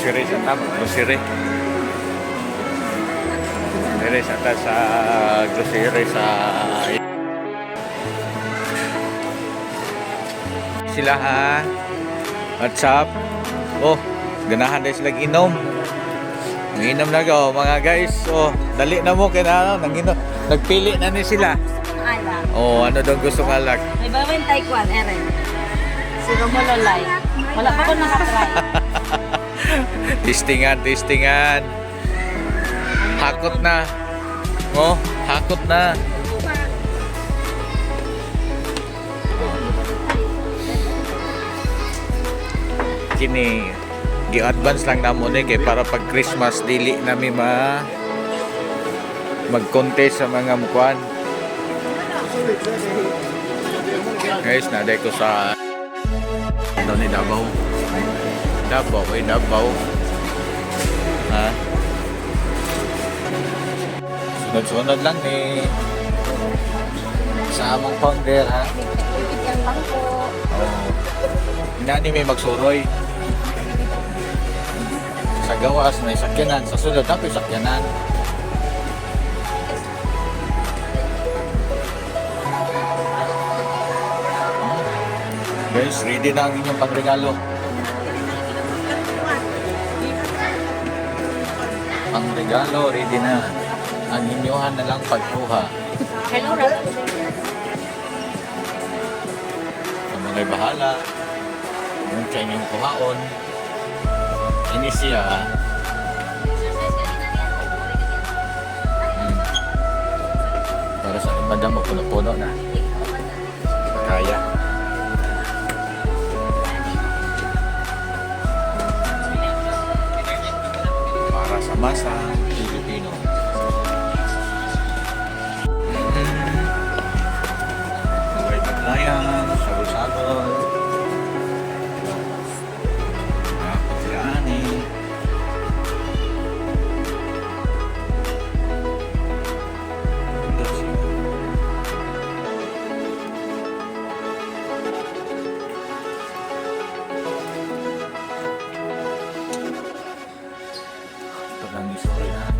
grocery sa tam, grocery. Dire sa ta sa grocery sa sila ha. What's up? Oh, ganahan din sila inom. Manginom na ko mga guys. Oh, dali na mo kay na nanginom. Nagpili na ni sila. Alak. Oh, ano daw gusto alak? May bawin taekwan, Eren. Si Romulo Lai. Wala pa ko nakatry. Tistingan, tistingan. Hakot na. Oh, hakot na. Kini gi-advance lang namo ni kay para pag Christmas dili nami ma mag-contest sa mga mukwan. Guys, naday ko sa ano ni Davao. Davao, eh, Davao. Ha? Sunod-sunod lang ni sa among founder, ha? Bibigyan lang. Oo. Hindi may magsuroy. Sa gawas, may sakyanan. Sa sunod, na sakyanan. Guys, ready na ang inyong pangregalo. Pangregalo, ready na. Ang inyohan na lang pagkuha. Hello, Rob. Ang mga bahala. Yung sa inyong kuhaon. Ini siya. Hmm. Para sa madam puno-puno na. Kaya. Para lang ni Sora.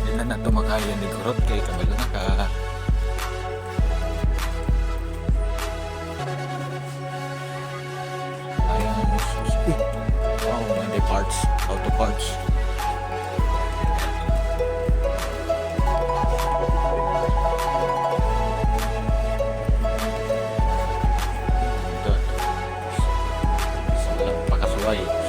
Hindi na na tumakayan ni Kurot kay kabalo na ka. Ayan, susi. Wow, oh, many parts, auto parts. Pakasuway. Pakasuway.